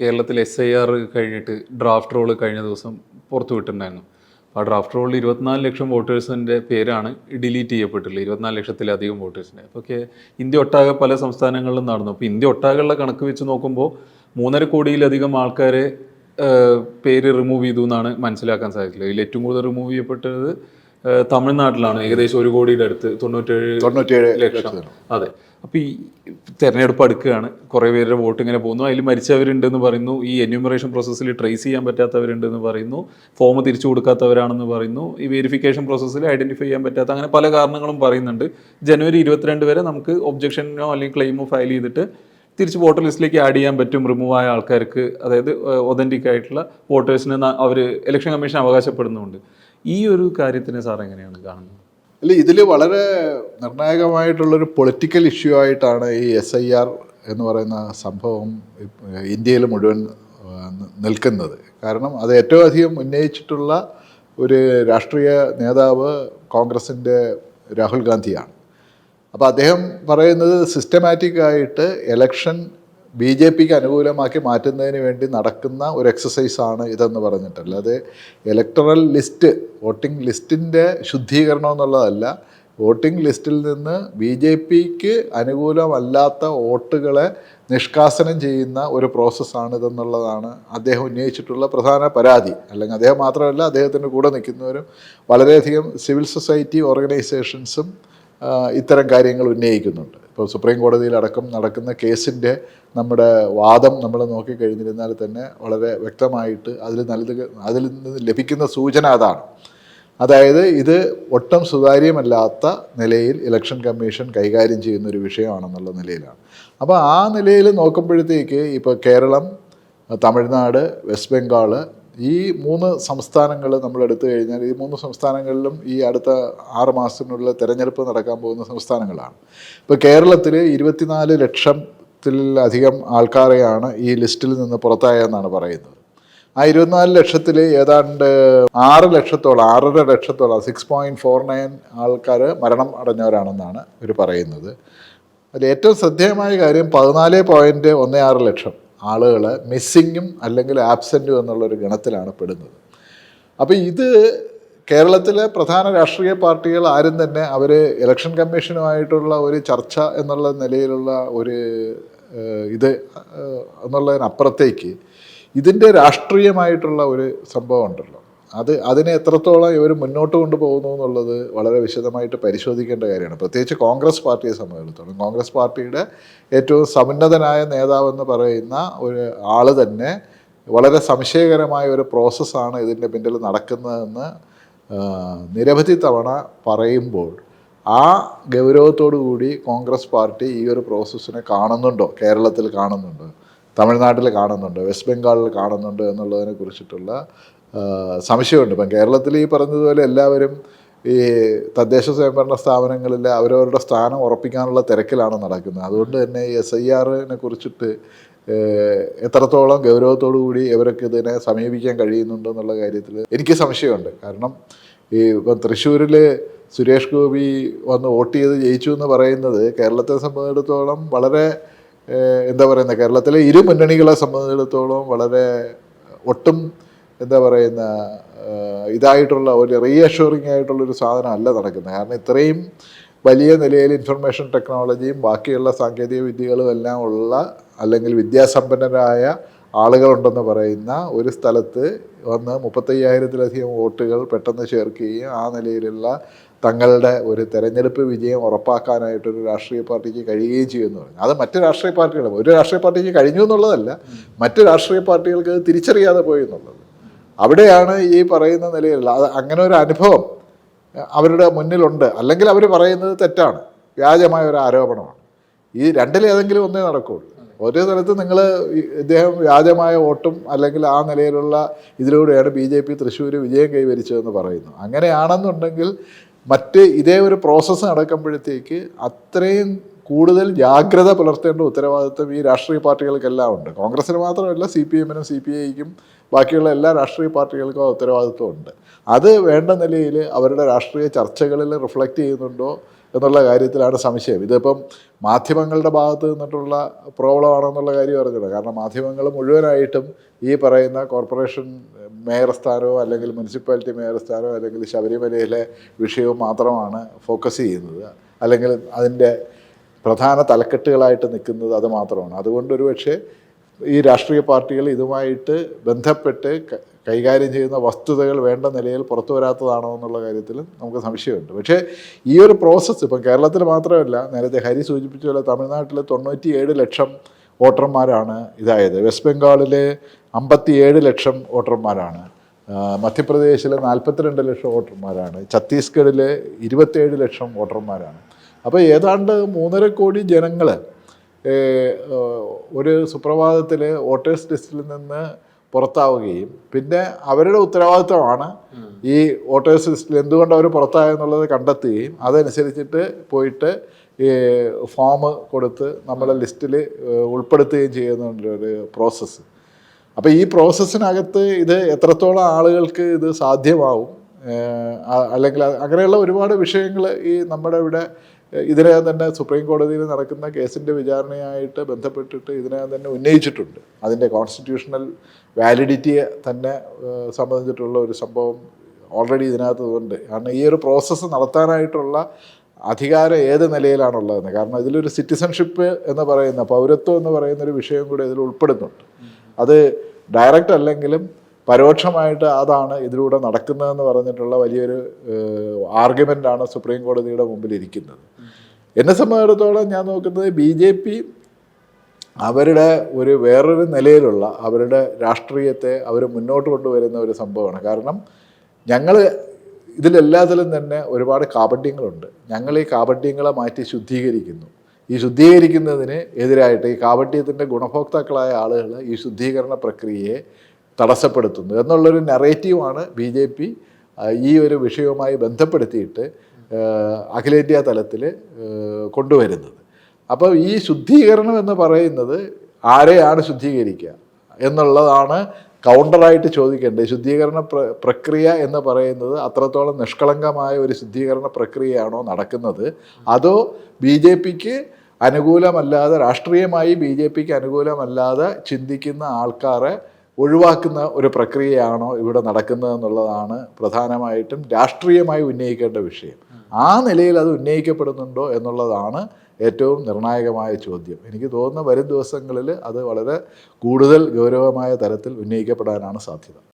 കേരളത്തിൽ S I R കഴിഞ്ഞിട്ട് draft roll കഴിഞ്ഞ ദിവസം പുറത്തു വിട്ടിട്ടുണ്ടായിരുന്നു. അപ്പോൾ ആ ഡ്രാഫ്റ്റ് റോളിൽ ഇരുപത്തിനാല് ലക്ഷം വോട്ടേഴ്സിന്റെ പേരാണ് ഡിലീറ്റ് ചെയ്യപ്പെട്ടുള്ളത് ഇരുപത്തിനാല് ലക്ഷത്തിലധികം വോട്ടേഴ്സിന്റെ അപ്പോൾ ഇന്ത്യ ഒട്ടാകെ പല സംസ്ഥാനങ്ങളിലും നടന്നു. അപ്പോൾ ഇന്ത്യ ഒട്ടാകെയുള്ള കണക്ക് വെച്ച് നോക്കുമ്പോൾ മൂന്നര കോടിയിലധികം ആൾക്കാരെ പേര് റിമൂവ് ചെയ്തു എന്നാണ് മനസ്സിലാക്കാൻ സാധിക്കില്ല ഇതിൽ ഏറ്റവും കൂടുതൽ റിമൂവ് ചെയ്യപ്പെട്ടത് തമിഴ്നാട്ടിലാണ്. ഏകദേശം ഒരു കോടിയുടെ അടുത്ത് തൊണ്ണൂറ്റേഴ് തൊണ്ണൂറ്റേഴ് ലക്ഷം. അതെ. അപ്പൊ ഈ തെരഞ്ഞെടുപ്പ് അടുക്കുകയാണ്. കുറേ പേരുടെ വോട്ട് ഇങ്ങനെ പോകുന്നു. അതിൽ മരിച്ചവരുണ്ടെന്ന് പറയുന്നു. ഈ എന്യൂമറേഷൻ പ്രോസസ്സിൽ ട്രേസ് ചെയ്യാൻ പറ്റാത്തവരുണ്ടെന്ന് പറയുന്നു. ഫോം തിരിച്ചു കൊടുക്കാത്തവരാണെന്ന് പറയുന്നു. ഈ വെരിഫിക്കേഷൻ പ്രോസസ്സിൽ ഐഡന്റിഫൈ ചെയ്യാൻ പറ്റാത്ത അങ്ങനെ പല കാരണങ്ങളും പറയുന്നുണ്ട്. ജനുവരി ഇരുപത്തിരണ്ട് വരെ നമുക്ക് ഒബ്ജക്ഷനോ അല്ലെങ്കിൽ ക്ലെയിമോ ഫയൽ ചെയ്തിട്ട് തിരിച്ച് വോട്ടർ ലിസ്റ്റിലേക്ക് ആഡ് ചെയ്യാൻ പറ്റും. റിമൂവ് ആയ ആൾക്കാർക്ക് അതായത് ഒതന്റിക് ആയിട്ടുള്ള വോട്ടേഴ്സിന് അവർ ഇലക്ഷൻ കമ്മീഷൻ അവകാശപ്പെടുന്നുണ്ട്. ഈ ഒരു കാര്യത്തിനെ സാർ എങ്ങനെയാണ് കാണുന്നത്? അല്ല ഇതിൽ വളരെ നിർണായകമായിട്ടുള്ളൊരു പൊളിറ്റിക്കൽ ഇഷ്യൂ ആയിട്ടാണ് ഈ എസ് ഐ ആർ എന്ന് പറയുന്ന സംഭവം ഇന്ത്യയിൽ മുഴുവൻ നിൽക്കുന്നത്. കാരണം അത് ഏറ്റവും അധികം ഉന്നയിച്ചിട്ടുള്ള ഒരു രാഷ്ട്രീയ നേതാവ് കോൺഗ്രസിന്റെ രാഹുൽ ഗാന്ധിയാണ്. അപ്പോൾ അദ്ദേഹം പറയുന്നത് സിസ്റ്റമാറ്റിക്കായിട്ട് എലക്ഷൻ ബി ജെ പിക്ക് അനുകൂലമാക്കി മാറ്റുന്നതിന് വേണ്ടി നടക്കുന്ന ഒരു എക്സസൈസാണ് ഇതെന്ന് പറഞ്ഞിട്ട്. അല്ലാതെ ഇലക്ടറൽ ലിസ്റ്റ് വോട്ടിംഗ് ലിസ്റ്റിന്റെ ശുദ്ധീകരണം എന്നുള്ളതല്ല വോട്ടിംഗ് ലിസ്റ്റിൽ നിന്ന് ബി ജെ പിക്ക് അനുകൂലമല്ലാത്ത വോട്ടുകളെ നിഷ്കാസനം ചെയ്യുന്ന ഒരു പ്രോസസ്സാണ് ഇതെന്നുള്ളതാണ് അദ്ദേഹം ഉന്നയിച്ചിട്ടുള്ള പ്രധാന പരാതി. അല്ലെങ്കിൽ അദ്ദേഹം മാത്രമല്ല അദ്ദേഹത്തിന്റെ കൂടെ നിൽക്കുന്നവരും വളരെയധികം സിവിൽ സൊസൈറ്റി ഓർഗനൈസേഷൻസും ഇത്തരം കാര്യങ്ങൾ ഉന്നയിക്കുന്നുണ്ട്. ഇപ്പോൾ സുപ്രീം കോടതിയിലടക്കം നടക്കുന്ന കേസിന്റെ നമ്മുടെ വാദം നമ്മൾ നോക്കിക്കഴിഞ്ഞിരുന്നാൽ തന്നെ വളരെ വ്യക്തമായിട്ട് അതിൽ നൽകുക അതിൽ നിന്ന് ലഭിക്കുന്ന സൂചന അതാണ്. അതായത് ഇത് ഒട്ടും സുതാര്യമല്ലാത്ത നിലയിൽ ഇലക്ഷൻ കമ്മീഷൻ കൈകാര്യം ചെയ്യുന്ന ഒരു വിഷയമാണെന്നുള്ള നിലയിലാണ്. അപ്പോൾ ആ നിലയിൽ നോക്കുമ്പോഴത്തേക്ക് ഇപ്പോൾ കേരളം തമിഴ്നാട് വെസ്റ്റ് ബംഗാൾ ഈ മൂന്ന് സംസ്ഥാനങ്ങൾ നമ്മൾ എടുത്തു കഴിഞ്ഞാൽ ഈ മൂന്ന് സംസ്ഥാനങ്ങളിലും ഈ അടുത്ത ആറ് മാസത്തിനുള്ളിൽ തെരഞ്ഞെടുപ്പ് നടക്കാൻ പോകുന്ന സംസ്ഥാനങ്ങളാണ്. ഇപ്പോൾ കേരളത്തിൽ ഇരുപത്തിനാല് ലക്ഷത്തിലധികം ആൾക്കാരെയാണ് ഈ ലിസ്റ്റിൽ നിന്ന് പുറത്തായെന്നാണ് പറയുന്നത്. ആ ഇരുപത്തിനാല് ലക്ഷത്തിൽ ഏതാണ്ട് ആറ് ലക്ഷത്തോളം ആറര ലക്ഷത്തോളം സിക്സ് പോയിന്റ് ഫോർ നയൻ ആൾക്കാർ മരണം അടഞ്ഞവരാണെന്നാണ് ഇവർ പറയുന്നത്. അതിൽ ഏറ്റവും ശ്രദ്ധേയമായ കാര്യം പതിനാല് പോയിന്റ് ഒന്ന് ആറ് ലക്ഷം ആളുകൾ മിസ്സിങ്ങും അല്ലെങ്കിൽ ആബ്സെന്റും എന്നുള്ളൊരു ഗണത്തിലാണ് പെടുന്നത്. അപ്പോൾ ഇത് കേരളത്തിലെ പ്രധാന രാഷ്ട്രീയ പാർട്ടികൾ ആരും തന്നെ അവർ ഇലക്ഷൻ കമ്മീഷനുമായിട്ടുള്ള ഒരു ചർച്ച എന്നുള്ള നിലയിലുള്ള ഒരു ഇത് എന്നുള്ളതിനപ്പുറത്തേക്ക് ഇതിന്റെ രാഷ്ട്രീയമായിട്ടുള്ള ഒരു സംഭവം ഉണ്ടല്ലോ. അത് അതിനെ എത്രത്തോളം ഇവർ മുന്നോട്ട് കൊണ്ടുപോകുന്നു എന്നുള്ളത് വളരെ വിശദമായിട്ട് പരിശോധിക്കേണ്ട കാര്യമാണ്. പ്രത്യേകിച്ച് കോൺഗ്രസ് പാർട്ടിയെ സംബന്ധിച്ചിടത്തോളം. കോൺഗ്രസ് പാർട്ടിയുടെ ഏറ്റവും സമുന്നതനായ നേതാവെന്ന് പറയുന്ന ഒരു ആൾ തന്നെ വളരെ സംശയകരമായ ഒരു പ്രോസസ്സാണ് ഇതിന്റെ പിന്നിൽ നടക്കുന്നതെന്ന് നിരവധി തവണ പറയുമ്പോൾ ആ കൂടി കോൺഗ്രസ് പാർട്ടി ഈ ഒരു പ്രോസസ്സിനെ കാണുന്നുണ്ടോ? കേരളത്തിൽ കാണുന്നുണ്ടോ തമിഴ്നാട്ടിൽ കാണുന്നുണ്ട് വെസ്റ്റ് ബംഗാളിൽ കാണുന്നുണ്ട് എന്നുള്ളതിനെ കുറിച്ചിട്ടുള്ള സംശയമുണ്ട്. ഇപ്പം കേരളത്തിൽ ഈ പറഞ്ഞതുപോലെ എല്ലാവരും ഈ തദ്ദേശ സ്വയംഭരണ സ്ഥാപനങ്ങളിൽ അവരവരുടെ സ്ഥാനം ഉറപ്പിക്കാനുള്ള തിരക്കിലാണ് നടക്കുന്നത്. അതുകൊണ്ട് തന്നെ എസ് ഐ ആറിനെ കുറിച്ചിട്ട് എത്രത്തോളം ഗൗരവത്തോടു കൂടി ഇവർക്ക് ഇതിനെ സമീപിക്കാൻ കഴിയുന്നുണ്ടോ എന്നുള്ള കാര്യത്തിൽ എനിക്ക് സംശയമുണ്ട്. കാരണം ഈ ഇപ്പം തൃശ്ശൂരിൽ സുരേഷ് ഗോപി വന്ന് വോട്ട് ചെയ്ത് ജയിച്ചു എന്ന് പറയുന്നത് കേരളത്തെ സംബന്ധിച്ചിടത്തോളം വളരെ എന്താ പറയുന്നത്? കേരളത്തിലെ ഇരു മുന്നണികളെ സംബന്ധിച്ചിടത്തോളം വളരെ ഒട്ടും എന്താ പറയുന്ന ഇതായിട്ടുള്ള ഒരു റീഅഷ്യൂറിംഗ് ആയിട്ടുള്ള ഒരു സാധനം അല്ല നടക്കുന്നത്. കാരണം ഇത്രയും വലിയ നിലയിൽ ഇൻഫർമേഷൻ ടെക്നോളജിയും ബാക്കിയുള്ള സാങ്കേതിക വിദ്യകളും എല്ലാം ഉള്ള അല്ലെങ്കിൽ വിദ്യാസമ്പന്നരായ ആളുകളുണ്ടെന്ന് പറയുന്ന ഒരു സ്ഥലത്ത് വന്ന് മുപ്പത്തയ്യായിരത്തിലധികം വോട്ടുകൾ പെട്ടെന്ന് ചേർക്കുകയും ആ നിലയിലുള്ള തങ്ങളുടെ ഒരു തെരഞ്ഞെടുപ്പ് വിജയം ഉറപ്പാക്കാനായിട്ടൊരു രാഷ്ട്രീയ പാർട്ടിക്ക് കഴിയുകയും ചെയ്യുമെന്ന് പറഞ്ഞു. അത് മറ്റ് രാഷ്ട്രീയ പാർട്ടികളും ഒരു രാഷ്ട്രീയ പാർട്ടിക്ക് കഴിഞ്ഞു എന്നുള്ളതല്ല മറ്റ് രാഷ്ട്രീയ പാർട്ടികൾക്ക് തിരിച്ചറിയാതെ പോയി എന്നുള്ളത്. അവിടെയാണ് ഈ പറയുന്ന നിലയിലുള്ള അങ്ങനെ ഒരു അനുഭവം അവരുടെ മുന്നിലുണ്ട്. അല്ലെങ്കിൽ അവർ പറയുന്നത് തെറ്റാണ്. വ്യാജമായ ഒരു ആരോപണമാണ്. ഈ രണ്ടിലേതെങ്കിലും ഒന്നേ നടക്കുകയുള്ളൂ ഒരേ സ്ഥലത്ത് നിങ്ങൾ ഇദ്ദേഹം വ്യാജമായ വോട്ടും അല്ലെങ്കിൽ ആ നിലയിലുള്ള ഇതിലൂടെയാണ് ബി ജെ പി തൃശ്ശൂർ വിജയം കൈവരിച്ചതെന്ന് പറയുന്നു. അങ്ങനെയാണെന്നുണ്ടെങ്കിൽ മറ്റ് ഇതേ ഒരു പ്രോസസ്സ് നടക്കുമ്പോഴത്തേക്ക് അത്രയും കൂടുതൽ ജാഗ്രത പുലർത്തേണ്ട ഉത്തരവാദിത്വം ഈ രാഷ്ട്രീയ പാർട്ടികൾക്കെല്ലാം ഉണ്ട്. കോൺഗ്രസ്സിന് മാത്രമല്ല സി പി എമ്മിനും സി പി ഐക്കും ബാക്കിയുള്ള എല്ലാ രാഷ്ട്രീയ പാർട്ടികൾക്കും ആ ഉത്തരവാദിത്വമുണ്ട്. അത് വേണ്ട നിലയിൽ അവരുടെ രാഷ്ട്രീയ ചർച്ചകളിൽ റിഫ്ലക്റ്റ് ചെയ്യുന്നുണ്ടോ എന്നുള്ള കാര്യത്തിലാണ് സംശയം. ഇതിപ്പം മാധ്യമങ്ങളുടെ ഭാഗത്ത് നിന്നിട്ടുള്ള പ്രോബ്ലമാണെന്നുള്ള കാര്യം അറിഞ്ഞില്ല കാരണം മാധ്യമങ്ങൾ മുഴുവനായിട്ടും ഈ പറയുന്ന കോർപ്പറേഷൻ മേയർ സ്ഥാനമോ അല്ലെങ്കിൽ മുനിസിപ്പാലിറ്റി മേയർ സ്ഥാനമോ അല്ലെങ്കിൽ ശബരിമലയിലെ വിഷയവും മാത്രമാണ് ഫോക്കസ് ചെയ്യുന്നത്. അല്ലെങ്കിൽ അതിന്റെ പ്രധാന തലക്കെട്ടുകളായിട്ട് നിൽക്കുന്നത് അത് മാത്രമാണ്. അതുകൊണ്ട് ഒരു പക്ഷേ ഈ രാഷ്ട്രീയ പാർട്ടികൾ ഇതുമായിട്ട് ബന്ധപ്പെട്ട് കൈകാര്യം ചെയ്യുന്ന വസ്തുതകൾ വേണ്ട നിലയിൽ പുറത്തു വരാത്തതാണോ എന്നുള്ള കാര്യത്തിൽ നമുക്ക് സംശയമുണ്ട്. പക്ഷേ ഈ ഒരു പ്രോസസ്സ് ഇപ്പം കേരളത്തിൽ മാത്രമല്ല നേരത്തെ ഹരി സൂചിപ്പിച്ച പോലെ തമിഴ്നാട്ടിൽ തൊണ്ണൂറ്റിയേഴ് ലക്ഷം വോട്ടർമാരാണ് ഇതായത്. വെസ്റ്റ് ബംഗാളിൽ അമ്പത്തിയേഴ് ലക്ഷം വോട്ടർമാരാണ്. മധ്യപ്രദേശിൽ നാൽപ്പത്തിരണ്ട് ലക്ഷം വോട്ടർമാരാണ്. ഛത്തീസ്ഗഡിൽ ഇരുപത്തേഴ് ലക്ഷം വോട്ടർമാരാണ്. അപ്പോൾ ഏതാണ്ട് മൂന്നര കോടി ജനങ്ങൾ ഒരു സുപ്രഭാതത്തിൽ വോട്ടേഴ്സ് ലിസ്റ്റിൽ നിന്ന് പുറത്താവുകയും പിന്നെ അവരുടെ ഉത്തരവാദിത്തമാണ് ഈ വോട്ടേഴ്സ് ലിസ്റ്റിൽ എന്തുകൊണ്ട് അവർ പുറത്തായെന്നുള്ളത് കണ്ടെത്തുകയും അതനുസരിച്ചിട്ട് പോയിട്ട് ഈ ഫോം കൊടുത്ത് നമ്മളെ ലിസ്റ്റിൽ ഉൾപ്പെടുത്തുകയും ചെയ്യുന്ന ഒരു പ്രോസസ്സ് അപ്പോൾ ഈ പ്രോസസ്സിനകത്ത് ഇത് എത്രത്തോളം ആളുകൾക്ക് ഇത് സാധ്യമാവും? അല്ലെങ്കിൽ അങ്ങനെയുള്ള ഒരുപാട് വിഷയങ്ങൾ ഈ നമ്മുടെ ഇവിടെ ഇതിനകം തന്നെ സുപ്രീം കോടതിയിൽ നടക്കുന്ന കേസിന്റെ വിചാരണയായിട്ട് ബന്ധപ്പെട്ടിട്ട് ഇതിനകം തന്നെ ഉന്നയിച്ചിട്ടുണ്ട്. അതിന്റെ കോൺസ്റ്റിറ്റ്യൂഷണൽ വാലിഡിറ്റിയെ തന്നെ സംബന്ധിച്ചിട്ടുള്ള ഒരു സംഭവം ഓൾറെഡി ഇതിനകത്ത് ഉണ്ട്. കാരണം ഈ ഒരു പ്രോസസ്സ് നടത്താനായിട്ടുള്ള അധികാരം ഏത് നിലയിലാണുള്ളതെന്ന്. കാരണം ഇതിലൊരു സിറ്റിസൺഷിപ്പ് എന്ന് പറയുന്ന പൗരത്വം എന്ന് പറയുന്ന ഒരു വിഷയം കൂടി ഇതിൽ ഉൾപ്പെടുന്നുണ്ട്. അത് ഡയറക്റ്റ് അല്ലെങ്കിലും പരോക്ഷമായിട്ട് അതാണ് ഇതിലൂടെ നടക്കുന്നതെന്ന് പറഞ്ഞിട്ടുള്ള വലിയൊരു ആർഗ്യുമെന്റാണ് സുപ്രീം കോടതിയുടെ മുമ്പിൽ ഇരിക്കുന്നത്. എന്നെ സംബന്ധിച്ചിടത്തോളം ഞാൻ നോക്കുന്നത് ബി ജെ പി അവരുടെ ഒരു വേറൊരു നിലയിലുള്ള അവരുടെ രാഷ്ട്രീയത്തെ അവർ മുന്നോട്ട് കൊണ്ടുവരുന്ന ഒരു സംഭവമാണ്. കാരണം ഞങ്ങൾ ഇതിലെല്ലാത്തിലും തന്നെ ഒരുപാട് കാപട്യങ്ങളുണ്ട്. ഞങ്ങൾ ഈ കാപട്യങ്ങളെ മാറ്റി ശുദ്ധീകരിക്കുന്നു. ഈ ശുദ്ധീകരിക്കുന്നതിന് എതിരായിട്ട് ഈ കാപട്യത്തിന്റെ ഗുണഭോക്താക്കളായ ആളുകൾ ഈ ശുദ്ധീകരണ പ്രക്രിയയെ തടസ്സപ്പെടുത്തുന്നു. എന്നുള്ളൊരു നെറേറ്റീവാണ് ബി ജെ പി ഈ ഒരു വിഷയവുമായി ബന്ധപ്പെടുത്തിയിട്ട് അഖിലേന്ത്യാ തലത്തിൽ കൊണ്ടുവരുന്നത്. അപ്പോൾ ഈ ശുദ്ധീകരണം എന്ന് പറയുന്നത് ആരെയാണ് ശുദ്ധീകരിക്കുക എന്നുള്ളതാണ് കൗണ്ടറായിട്ട് ചോദിക്കേണ്ടത്. ശുദ്ധീകരണ പ്ര പ്രക്രിയ എന്ന് പറയുന്നത് അത്രത്തോളം നിഷ്കളങ്കമായ ഒരു ശുദ്ധീകരണ പ്രക്രിയയാണോ നടക്കുന്നത്? അതോ ബി ജെ പിക്ക് അനുകൂലമല്ലാതെ രാഷ്ട്രീയമായി ബി ജെ പിക്ക് അനുകൂലമല്ലാതെ ചിന്തിക്കുന്ന ആൾക്കാരെ ഒഴിവാക്കുന്ന ഒരു പ്രക്രിയയാണോ ഇവിടെ നടക്കുന്നത് എന്നുള്ളതാണ് പ്രധാനമായിട്ടും രാഷ്ട്രീയമായി ഉന്നയിക്കേണ്ട വിഷയം. ആ നിലയിൽ അത് ഉന്നയിക്കപ്പെടുന്നുണ്ടോ എന്നുള്ളതാണ് ഏറ്റവും നിർണായകമായ ചോദ്യം. എനിക്ക് തോന്നുന്ന വരും ദിവസങ്ങളിൽ അത് വളരെ കൂടുതൽ ഗൗരവമായ തരത്തിൽ ഉന്നയിക്കപ്പെടാനാണ് സാധ്യത.